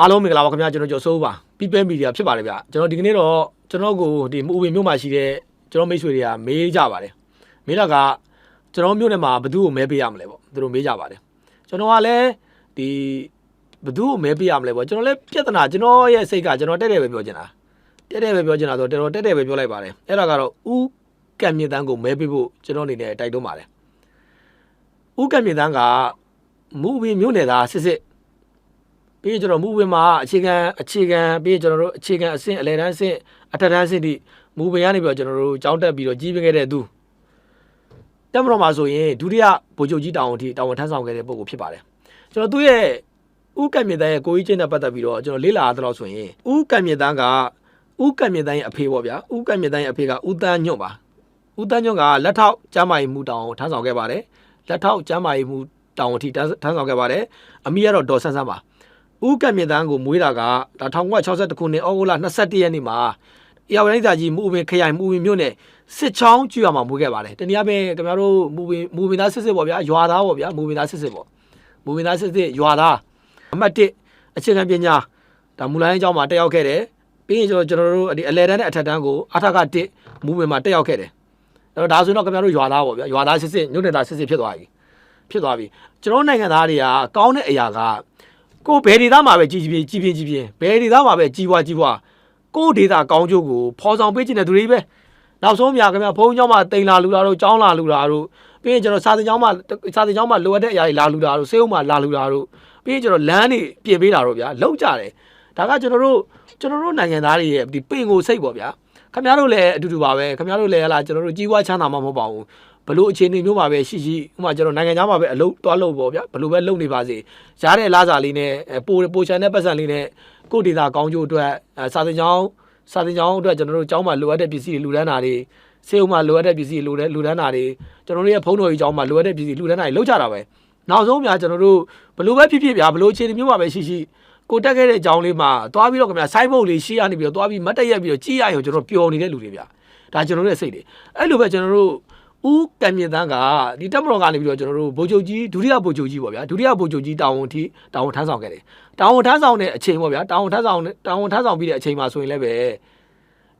အားလုံးမင်္ဂလာပါခင်ဗျာကျွန်တော်ကျော်စိုးပါ People Media ဖြစ်ပါတယ်ဗျကျွန်တော်ဒီကနေ့တော့ကျွန်တော်ကိုဒီမူဝင်မြို့မှာရှိတဲ့ကျွန်တော်မိတ်ဆွေတွေကမေးကြပါတယ်မေးတော့ကကျွန်တော်မြို့နယ်မှာဘယ်သူ့ကိုမဲပေးရမလဲပေါ့သူတို့မေးကြပါတယ်ကျွန်တော်ကလည်းဒီဘယ်သူ့ကိုမဲပေးရမလဲပေါ့ကျွန်တော်လည်းပြဿနာကျွန်တော်ရဲ့စိတ်ကကျွန်တော်တက်တယ်ပဲပြောချင်တာတက်တယ်ပဲပြောချင်တာဆိုတော့တော်တော်တက်တယ်ပဲပြောလိုက်ပါတယ်အဲ့ဒါကတော့ဥကံမြင့်တန်းကိုမဲပေးဖို့ကျွန်တော်အနေနဲ့တိုက်တွန်းပါတယ်ဥကံမြင့်တန်းကမူဝင်မြို့နယ်သားစစ်စစ် ပြီးရင်ကျွန်တော်မူဝင်မှာအခြေခံအခြေခံပြီးရင်ကျွန်တော်တို့အခြေခံအဆင့်အလယ်တန်းအဆင့်အထက်တန်းအဆင့်ထိမူဝင်ကနေပြီးတော့ကျွန်တော်တို့ကြောင်းတက်ပြီးတော့ကြီးပြခဲ့တဲ့သူတက်မတော်မှာဆိုရင်ဒုတိယဗိုလ်ချုပ်ကြီးတောင်အထိတာဝန်ထမ်းဆောင်ခဲ့တဲ့ပုဂ္ဂိုလ်ဖြစ်ပါတယ်ကျွန်တော်သူ့ရဲ့ဥကံမြေတန်းရဲ့ကိုကြီးချင်းနဲ့ပတ်သက်ပြီးတော့ကျွန်တော်လေ့လာရတော့ဆိုရင်ဥကံမြေတန်းကဥကံမြေတန်းရဲ့အဖေပေါ့ဗျာဥကံမြေတန်းရဲ့အဖေကဥတန်းညွန့်ပါဥတန်းညွန့်ကလက်ထောက်ကျမ်းမာရေးမှုတောင်ထမ်းဆောင်ခဲ့ပါတယ်လက်ထောက်ကျမ်းမာရေးမှုတောင်အထိထမ်းဆောင်ခဲ့ပါတယ်အမိကတော့ဒေါ်ဆန်းဆန်းပါ ဦးကံမြင့်တန်းကိုမွေးတာကဒါ1962ခုနှစ်ဩဂုတ်လ22ရက်နေ့မှာအရာဝရိဇာကြီးမူဝင်ခရိုင်မူဝင်မြို့နယ်စစ်ချောင်းကျွော်မှာမွေးခဲ့ပါတယ်တနည်းအားဖြင့်ခင်ဗျားတို့မူဝင်မူဝင်သားစစ်စစ်ပေါ့ဗျာရွာသားပေါ့ဗျာမူဝင်သားစစ်စစ်ပေါ့မူဝင်သားစစ်စစ်ရွာသားအမှတ်1အခြေခံပညာဒါမူလိုင်းအကြောင်းမှာတက်ရောက်ခဲ့တယ်ပြီးရင်ကျွန်တော်ကျွန်တော်တို့ဒီအလဲတန်းနဲ့အထက်တန်းကိုအထက်က1မူဝင်မှာတက်ရောက်ခဲ့တယ်အဲ့တော့ဒါဆိုရင်တော့ခင်ဗျားတို့ရွာသားပေါ့ဗျာရွာသားစစ်စစ်မြို့နယ်သားစစ်စစ်ဖြစ်သွားပြီဖြစ်သွားပြီကျွန်တော်နိုင်ငံသားတွေကကောင်းတဲ့အရာက ကိုဘယ်ဒေသမှာပဲကြီးကြီးပြင်းကြီးပြင်းကြီးပြင်းဘယ်ဒေသမှာပဲကြီးပွားကြီးပွားကိုဒေသကောင်းကျိုးကိုဖော်ဆောင်ပေးခြင်းတဲ့သူတွေပဲနောက်ဆုံးများခင်ဗျာဘုန်းကြီးကျောင်းမှာတိန်လာလူတာတို့ကျောင်းလာလူတာတို့ပြီးရင်ကျွန်တော်စာသင်ကျောင်းမှာစာသင်ကျောင်းမှာလိုအပ်တဲ့အရာတွေလာလူတာတို့စေအုပ်မှာလာလူတာတို့ပြီးရင်ကျွန်တော်လမ်းတွေပြင်ပေးတာတို့ဗျာလောက်ကြတယ်ဒါကကျွန်တော်တို့ကျွန်တော်တို့နိုင်ငံသားတွေရဲ့ဒီပင်ကိုစိတ်ပေါ့ဗျာခင်ဗျားတို့လည်းအတူတူပါပဲခင်ဗျားတို့လည်းဟလာကျွန်တော်တို့ကြီးပွားချမ်းသာမှာမဟုတ်ပါဘူး ဘလို့အခြေအနေမျိုးမှာပဲရှိရှိဥပမာကျွန်တော်နိုင်ငံသားမှာပဲအလုပ်တွားလုပ်ပေါ့ဗျာဘလို့ပဲလုပ်နေပါစေရားတဲ့လားစာလေးနဲ့ပိုပိုချန်တဲ့ပတ်စံလေးနဲ့ကိုယ့်ဒေတာကောင်းကျိုးအတွက်စာသင်ကျောင်းစာသင်ကျောင်းအတွက်ကျွန်တော်တို့ကျောင်းမှာလိုအပ်တဲ့ပစ္စည်းတွေလူဒန်းတာတွေစေုံမှာလိုအပ်တဲ့ပစ္စည်းတွေလိုတဲ့လူဒန်းတာတွေကျွန်တော်တို့ရဲ့ဖုန်းတော်ကြီးကျောင်းမှာလိုအပ်တဲ့ပစ္စည်းလူဒန်းတာတွေလောက်ကြတာပဲနောက်ဆုံးများကျွန်တော်တို့ဘလို့ပဲဖြစ်ဖြစ်ဗျာဘလို့အခြေအနေမျိုးမှာပဲရှိရှိကိုတက်ခဲ့တဲ့ကျောင်းလေးမှာသွားပြီးတော့ခင်ဗျာစိုင်းဘုတ်လေးရှေ့ရနေပြီးတော့သွားပြီးမတ်တက်ရက်ပြီးတော့ကြည်ရရုံကျွန်တော်ပျော်နေတဲ့လူတွေဗျာဒါကျွန်တော်တို့ရဲ့စိတ်တွေအဲ့လိုပဲကျွန်တော်တို့ ဦးကံမြင့်တန်းကဒီတက်မတော်ကနေပြီးတော့ကျွန်တော်တို့ဗိုလ်ချုပ်ကြီးဒုတိယဗိုလ်ချုပ်ကြီးပေါ့ဗျာဒုတိယဗိုလ်ချုပ်ကြီးတာဝန်အထိတာဝန်ထမ်းဆောင်ခဲ့တယ်တာဝန်ထမ်းဆောင်တဲ့အချိန်ပေါ့ဗျာတာဝန်ထမ်းဆောင်တာဝန်ထမ်းဆောင်ပြီးတဲ့အချိန်မှာဆိုရင်လည်းပဲ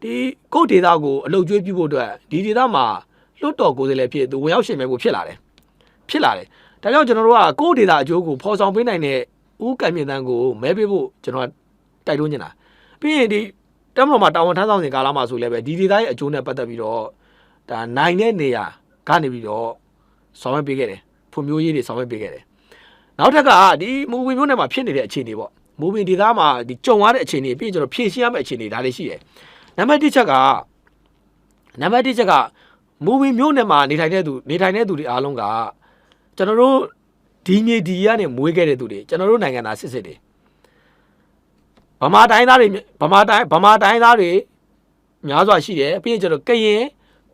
ဒီကိုယ့်ဒေတာကိုအလုတ်ကျွေးပြုဖို့အတွက်ဒီဒေတာမှာလွတ်တော်ကိုယ်စားလှယ်ဖြစ်သူဝင်ရောက်ရှင်မဲ့ဖို့ဖြစ်လာတယ်ဖြစ်လာတယ်ဒါကြောင့်ကျွန်တော်တို့ကကိုယ့်ဒေတာအကျိုးကိုဖော်ဆောင်ပေးနိုင်တဲ့ဦးကံမြင့်တန်းကိုမဲပေးဖို့ကျွန်တော်တိုက်တွန်းနေတာပြီးရင်ဒီတက်မတော်မှာတာဝန်ထမ်းဆောင်စဉ်ကာလမှာဆိုလည်းပဲဒီဒေတာရဲ့အကျိုးနဲ့ပတ်သက်ပြီးတော့ ဒါနိုင်တဲ့နေရာကနေပြီးတော့ဆောင်ရွက်ပေးခဲ့တယ်ဖွံ့ဖြိုးရေးတွေဆောင်ရွက်ပေးခဲ့တယ်နောက်ထပ်ကဒီမူဝင်မျိုးနယ်မှာဖြစ်နေတဲ့အခြေအနေပေါ့မူဝင်ဒေသမှာဒီကြုံရတဲ့အခြေအနေပြီးရင်ကျွန်တော်ဖြည့်ရှင်းရမယ့်အခြေအနေဒါလေးရှိတယ်နံပါတ်1ချက်ကနံပါတ်1ချက်ကမူဝင်မျိုးနယ်မှာနေထိုင်တဲ့သူနေထိုင်တဲ့သူတွေအားလုံးကကျွန်တော်တို့ဒီမြေဒီကနေမွေးခဲ့တဲ့သူတွေကျွန်တော်တို့နိုင်ငံသားစစ်စစ်တွေဗမာတိုင်းသားတွေဗမာတိုင်းဗမာတိုင်းသားတွေများစွာရှိတယ်ပြီးရင်ကျွန်တော်ကရင်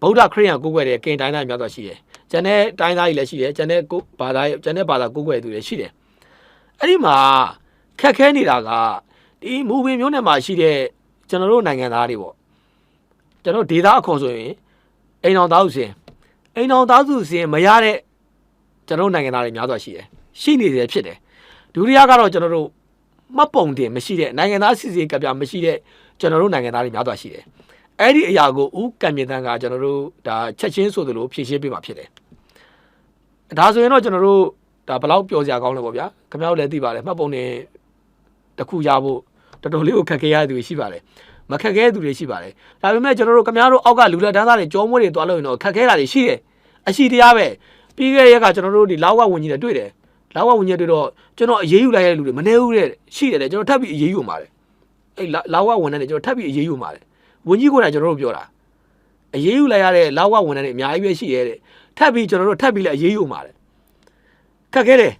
ဗုဒ္ဓခရစ်ယာန်ကိုးကွယ်တဲ့ကင်တိုင်းသားများစွာရှိတယ်။ကျန်တဲ့တိုင်းသားတွေလည်းရှိတယ်။ကျန်တဲ့ကိုဘာသာကျန်တဲ့ဘာသာကိုးကွယ်သူတွေရှိတယ်။အဲ့ဒီမှာခက်ခဲနေတာကဒီမူပင်မျိုးနယ်မှာရှိတဲ့ကျွန်တော်တို့နိုင်ငံသားတွေပေါ့။ကျွန်တော်ဒေသအခေါ်ဆိုရင်အိမ်တော်သားစုစင်အိမ်တော်သားစုစင်မရတဲ့ကျွန်တော်တို့နိုင်ငံသားတွေများစွာရှိတယ်။ရှိနေတယ်ဖြစ်တယ်။ဒုတိယကတော့ကျွန်တော်တို့မှတ်ပုံတင်မရှိတဲ့နိုင်ငံသားစီစီကပြမရှိတဲ့ကျွန်တော်တို့နိုင်ငံသားတွေများစွာရှိတယ်။ အဲ့ဒီအရာကိုဦးကံမြင့်တန်းကကျွန်တော်တို့ဒါချက်ချင်းဆိုသလိုဖြည့်ရှင်းပေးမှာဖြစ်တယ်။ဒါဆိုရင်တော့ကျွန်တော်တို့ဒါဘယ်လောက်ပျော်စရာကောင်းလဲပေါ့ဗျာ။ခင်ဗျားတို့လည်းသိပါတယ်မှတ်ပုံနဲ့တစ်ခုရဖို့တော်တော်လေးကိုခက်ခဲရတဲ့သူတွေရှိပါတယ်။မခက်ခဲတဲ့သူတွေရှိပါတယ်။ဒါပေမဲ့ကျွန်တော်တို့ခင်ဗျားတို့အောက်ကလူလက်တန်းသားတွေကြောမွေးတွေတွားလို့ရင်တော့ခက်ခဲတာတွေရှိတယ်။အရှိတရားပဲ။ပြီးခဲ့တဲ့ရက်ကကျွန်တော်တို့ဒီလောက်ဝဝင်ကြီးတွေတွေ့တယ်။လောက်ဝဝင်ကြီးတွေ့တော့ကျွန်တော်အေးအေးယူလိုက်ရတဲ့လူတွေမနေဘူးတဲ့ရှိတယ်လေကျွန်တော်ထပ်ပြီးအေးအေးယူမှာတယ်။အဲ့လောက်ဝဝင်တဲ့ကျွန်တော်ထပ်ပြီးအေးအေးယူမှာတယ်။ ဝန်ကြီးကိုယ်တိုင်ကျွန်တော်တို့ပြောတာအရေးယူလိုက်ရတဲ့လောက်ဝဝန်ထမ်းတွေအများကြီးပဲရှိရဲတဲ့ထပ်ပြီးကျွန်တော်တို့ထပ်ပြီးလည်းအရေးယူမှာတဲ့ခက်ခဲတယ်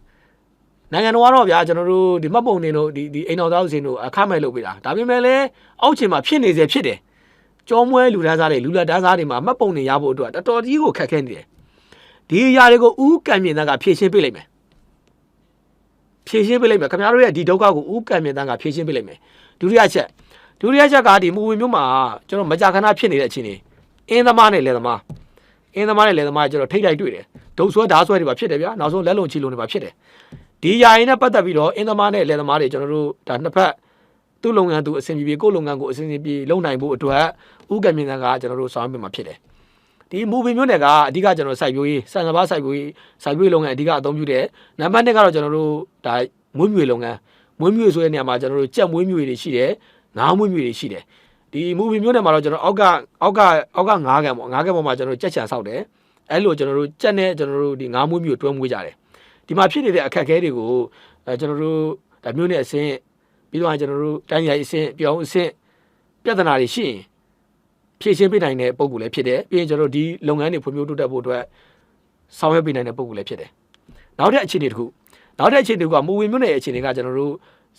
နိုင်ငံတော်ကတော့ဗျာကျွန်တော်တို့ဒီမှတ်ပုံနေတို့ဒီဒီအိမ်တော်သားစင်တို့အခမဲ့လုပ်ပေးတာဒါပေမဲ့လည်းအောက်ခြေမှာဖြစ်နေစေဖြစ်တယ်ကြောမွဲလူတန်းစားတွေလူလက်တန်းစားတွေမှာမှတ်ပုံနေရဖို့အတွက်တော်တော်ကြီးကိုခက်ခဲနေတယ်ဒီအရာတွေကိုဥကံမြင့်သားကဖြည့်ရှင်းပေးလိုက်မယ်ဖြည့်ရှင်းပေးလိုက်မယ်ခင်ဗျားတို့ရဲ့ဒီဒုက္ခကိုဥကံမြင့်သားကဖြည့်ရှင်းပေးလိုက်မယ်ဒုတိယချက် ဒုတိယချက်ကဒီမူဝင်မျိုးမှာကျွန်တော်မကြာခဏဖြစ်နေတဲ့အခြေအနေအင်းသမားနဲ့လယ်သမားအင်းသမားနဲ့လယ်သမားကျွန်တော်ထိတ်လိုက်တွေ့တယ်ဒုတ်ဆွဲဓာတ်ဆွဲတွေပါဖြစ်တယ်ဗျာနောက်ဆုံးလက်လုံချီလုံတွေပါဖြစ်တယ်ဒီယာရင်နဲ့ပတ်သက်ပြီးတော့အင်းသမားနဲ့လယ်သမားတွေကျွန်တော်တို့ဒါနှစ်ဖက်သူ့လုပ်ငန်းသူအဆင်ပြေပြေကိုယ့်လုပ်ငန်းကိုအဆင်ပြေလုပ်နိုင်ဖို့အတွက်ဥက္ကဋ္ဌမြင့်ကကျွန်တော်တို့ဆောင်ရွက်မှာဖြစ်တယ်ဒီမူဗီမျိုးနယ်ကအဓိကကျွန်တော်စိုက်ပျိုးရေးစံစဘာစိုက်ပျိုးရေးစိုက်ပျိုးရေးလုပ်ငန်းအဓိကအသုံးပြုတယ်နံပါတ်1ကတော့ကျွန်တော်တို့ဒါမွေးမြူရေးလုပ်ငန်းမွေးမြူရေးဆိုတဲ့နေရာမှာကျွန်တော်တို့ကြက်မွေးမြူရေးတွေရှိတယ် ငါးမွေးမြူရေးတွေရှိတယ်ဒီမူဗီမျိုးနယ်မှာတော့ကျွန်တော်အောက်ကအောက်ကအောက်ကငါးကန်ပေါ့ငါးကန်ပေါ်မှာကျွန်တော်တို့ကြက်ချံဆောက်တယ်အဲ့လိုကျွန်တော်တို့ကြက်နဲ့ကျွန်တော်တို့ဒီငါးမွေးမြူတွဲမွေးကြတယ်ဒီမှာဖြစ်နေတဲ့အခက်အခဲတွေကိုအဲကျွန်တော်တို့ဒါမျိုးနဲ့အစင်းပြီးတော့ကျွန်တော်တို့တိုင်းရိုင်အစင်းပြောင်းအစင်းပြဿနာတွေရှိရင်ဖြည့်ရှင်းပေးနိုင်တဲ့ပုံကူလည်းဖြစ်တယ်ပြီးရင်ကျွန်တော်တို့ဒီလုပ်ငန်းတွေဖွံ့ဖြိုးတိုးတက်ဖို့အတွက်ဆောင်ရွက်ပေးနိုင်တဲ့ပုံကူလည်းဖြစ်တယ်နောက်တဲ့အခြေအနေတစ်ခုနောက်တဲ့အခြေအနေကမူဝင်မျိုးနယ်အခြေအနေကကျွန်တော်တို့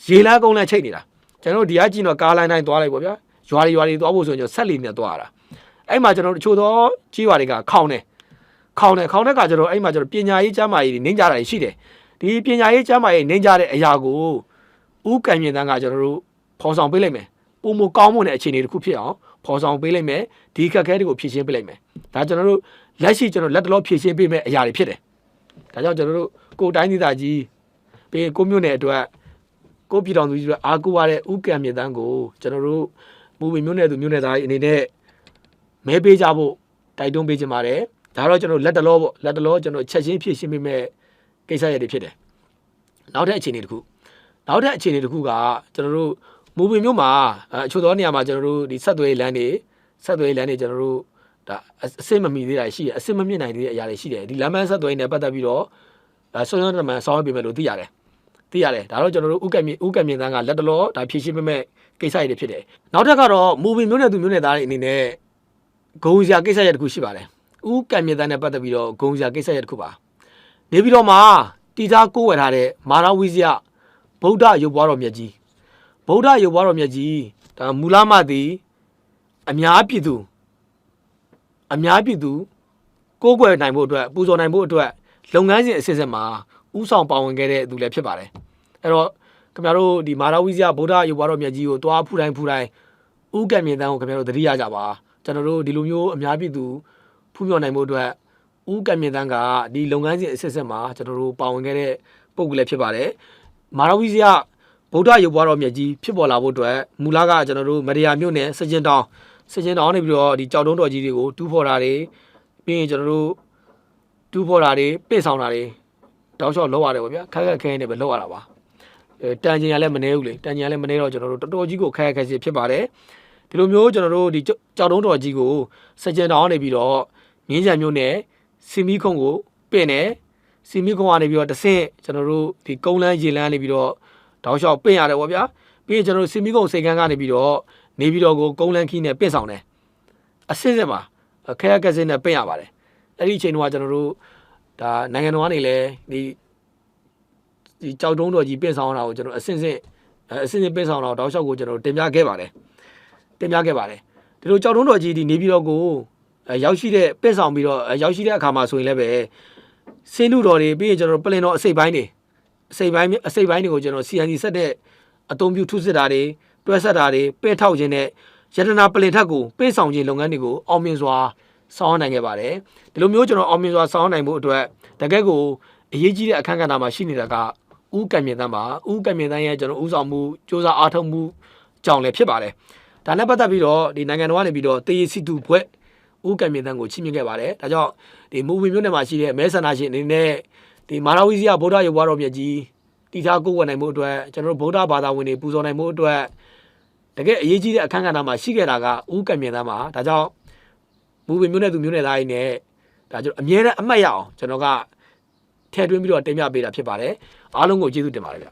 ရေလားကုန်းလမ်းချိတ်နေတာ ကျွန်တော်တို့ဒီကကြည့်တော့ကားလိုင်းတိုင်းသွားလိုက်ပေါ့ဗျာရွာတွေရွာတွေသွားဖို့ဆိုရင်ကျွန်တော်ဆက်လီနဲ့သွားရတာအဲ့မှာကျွန်တော်တို့တချို့သောကြီးရွာတွေကခေါင်းနေခေါင်းနေခေါင်းတဲ့ကကျွန်တော်အဲ့မှာကျွန်တော်ပညာရေးကျမ်းမာရေးတွေနင်းကြတာရှိတယ်ဒီပညာရေးကျမ်းမာရေးနင်းကြတဲ့အရာကိုဥကံမြင့်တန်းကကျွန်တော်တို့ဖော်ဆောင်ပေးလိုက်မယ်ပုံမကောင်းမွန်တဲ့အခြေအနေတစ်ခုဖြစ်အောင်ဖော်ဆောင်ပေးလိုက်မယ်ဒီခက်ခဲတွေကိုဖြည့်ရှင်းပေးလိုက်မယ်ဒါကျွန်တော်တို့လက်ရှိကျွန်တော်လက်တလောဖြည့်ရှင်းပေးမယ့်အရာတွေဖြစ်တယ်ဒါကြောင့်ကျွန်တော်တို့ကိုယ်တိုင်းဒေသကြီးပြီးကိုမျိုးနယ်အတွက် ကိုပြည်တော်သူကြီးတို့အားကိုးရတဲ့ဥကံမြင့်တန်းကိုကျွန်တော်တို့မူဝေမျိုးနယ်သူမျိုးနယ်သားတွေအနေနဲ့မဲပေးကြဖို့တိုက်တွန်းပေးချင်ပါတယ်ဒါတော့ကျွန်တော်လက်တလောပေါ့လက်တလောကျွန်တော်ချက်ချင်းဖြည့်ရှင်းပေးမယ့်ကိစ္စရပ်တွေဖြစ်တယ်နောက်ထပ်အခြေအနေတစ်ခုနောက်ထပ်အခြေအနေတစ်ခုကကျွန်တော်တို့မူပင်မျိုးမှာအချို့သောနေရာမှာကျွန်တော်တို့ဒီဆက်သွယ်လမ်းတွေဆက်သွယ်လမ်းတွေကျွန်တော်တို့ဒါအအစစ်မမီသေးတာရှိတယ်အစစ်မမြင့်နိုင်သေးတဲ့အရာတွေရှိတယ်ဒီလမ်းမဆက်သွယ်ရေးနဲ့ပတ်သက်ပြီးတော့ဒါဆွမ်းဆွမ်းတမန်ဆောင်းပေးမယ်လို့သိရတယ် သိရတယ်ဒါတော့ကျွန်တော်တို့ဥကမြင့်ဥကမြင့်တန်းကလက်တလောဒါဖြည့်ရှင်းပေးမဲ့ကိစ္စတွေဖြစ်တယ်နောက်ထပ်ကတော့မူပင်မျိုးနယ်သူမျိုးနယ်သားတွေအနေနဲ့ဂုံစရာကိစ္စရပ်တစ်ခုရှိပါတယ်ဥကမြင့်တန်းနဲ့ပတ်သက်ပြီးတော့ဂုံစရာကိစ္စရပ်တစ်ခုပါနေပြီးတော့မှတီသားကိုးဝယ်ထားတဲ့မာရဝိဇယဗုဒ္ဓရုပ်ပွားတော်မြတ်ကြီးဗုဒ္ဓရုပ်ပွားတော်မြတ်ကြီးဒါမူလမသည်အများပြည်သူအများပြည်သူကိုးကွယ်နိုင်ဖို့အတွက်ပူဇော်နိုင်ဖို့အတွက်လုပ်ငန်းစဉ်အစစ်အစစ်မှာဥဆောင်ပါဝင်ခဲ့တဲ့သူလည်းဖြစ်ပါတယ် အဲ့တော့ခင်ဗျားတို့ဒီမာရဝိဇယဗုဒ္ဓရုပ်ပွားတော်မြတ်ကြီးကိုတွားဖူတိုင်းဖူတိုင်းဥကံမြေတန်းကိုခင်ဗျားတို့သတိရကြပါကျွန်တော်တို့ဒီလိုမျိုးအများပြည်သူဖူးမြော်နိုင်ဖို့အတွက်ဥကံမြေတန်းကဒီလုပ်ငန်းစဉ်အစစ်အစစ်မှာကျွန်တော်တို့ပါဝင်ခဲ့တဲ့ပုံကလေးဖြစ်ပါတယ်မာရဝိဇယဗုဒ္ဓရုပ်ပွားတော်မြတ်ကြီးဖြစ်ပေါ်လာဖို့အတွက်မူလကကျွန်တော်တို့မရယာမြို့နယ်စကြင်တောင်စကြင်တောင်နေပြီးတော့ဒီကြောက်တုံးတော်ကြီးတွေကိုတူးဖော်တာတွေပြီးရင်ကျွန်တော်တို့တူးဖော်တာတွေပင့်ဆောင်တာတွေတောက်လျှောက်လောက်ရတယ်ပေါ့ဗျာခက်ခက်ခဲခဲနဲ့ပဲလောက်ရတာပါအဲ တန်ကျင်ရလည်းမနေဘူးလေတန်ကျင်ရလည်းမနေတော့ကျွန်တော်တို့တော်တော်ကြီးကိုခက်ခက်ခဲခဲဖြစ်ပါတယ်ဒီလိုမျိုးကျွန်တော်တို့ဒီကြောက်တုံးတော်ကြီးကိုစကြင်တောင်နေပြီးတော့မြင်းကြံမြို့နယ်စီမီခုံကိုပင့်တယ်စီမီခုံကနေပြီးတော့တဆင့်ကျွန်တော်တို့ဒီကုန်းလန်းရေလန်းနေပြီးတော့တောက်လျှောက်ပင့်ရတယ်ဗောဗျာပြီးရင်ကျွန်တော်တို့စီမီကုန်းစိတ်ကန်းကနေပြီးတော့နေပြီးတော့ကိုကုန်းလန်းခီးနဲ့ပင့်ဆောင်တယ်အစစ်စစ်မှာခဲရကစစ်နဲ့ပင့်ရပါတယ်အဲ့ဒီအချိန်တုန်းကကျွန်တော်တို့ဒါနိုင်ငံတော်ကနေလည်းဒီ ဒီကြောက်တုံးတော်ကြီးပင့်ဆောင်တာကိုကျွန်တော်အစစ်စစ်အစစ်စစ်ပင့်ဆောင်တာကိုတောက်လျှောက်ကိုကျွန်တော်တင်ပြခဲ့ပါတယ်တင်ပြခဲ့ပါတယ်ဒီလိုကြောက်တုံးတော်ကြီးဒီနေပြီးတော့ကိုရောက်ရှိတဲ့ပင့်ဆောင်ပြီးတော့ရောက်ရှိတဲ့အခါမှာဆိုရင်လည်းပဲစင်းလူတော်တွေပြီးရင်ကျွန်တော်ပလင်တော်အစိတ်ပိုင်းတွေအစိပ်ပိုင်းအစိပ်ပိုင်းတွေကိုကျွန်တော် CNC ဆက်တဲ့အသုံးပြုထုစစ်တာတွေတွဲဆက်တာတွေပဲ့ထောက်ခြင်းနဲ့ယတနာပလင်ထက်ကိုပေးဆောင်ခြင်းလုပ်ငန်းတွေကိုအောင်မြင်စွာဆောင်ရွက်နိုင်ခဲ့ပါတယ်ဒီလိုမျိုးကျွန်တော်အောင်မြင်စွာဆောင်ရွက်နိုင်ဖို့အတွက်တကယ့်ကိုအရေးကြီးတဲ့အခန်းကဏ္ဍမှာရှိနေတာက ဥကံမြင့်တန်းပါဥကံမြင့်တန်းရဲ့ကျွန်တော်ဥဆောင်မှုစ조사အားထုတ်မှုကြောင့်လည်းဖြစ်ပါတယ်ဒါနဲ့ပတ်သက်ပြီးတော့ဒီနိုင်ငံတော်ကနေပြီးတော့တေးစီတူဘွဲ့ဥကံမြင့်တန်းကိုချီးမြှင့်ခဲ့ပါတယ်ဒါကြောင့်ဒီမူဗီမျိုးနယ်မှာရှိတဲ့မဲဆန္ဒရှင်အနေနဲ့ဒီမာရဝီစီယဗုဒ္ဓရုပ်ဘွားတော်မြတ်ကြီးတည်ထားကိုယ်ဝယ်နိုင်မှုအတွက်ကျွန်တော်တို့ဗုဒ္ဓဘာသာဝင်တွေပူဇော်နိုင်မှုအတွက်တကယ်အရေးကြီးတဲ့အခန်းကဏ္ဍမှာရှိခဲ့တာကဥကံမြင်သားမှာဒါကြောင့်မူဗီမျိုးနယ်သူမျိုးနယ်သားတွေနဲ့ဒါကျွန်တော်အမြဲတမ်းအမှတ်ရအောင်ကျွန်တော်က ထည့်သွင်းပြီးတော့တင်ပြပေးတာဖြစ်ပါတယ်အားလုံးကိုကျေးဇူးတင်ပါတယ်ဗျ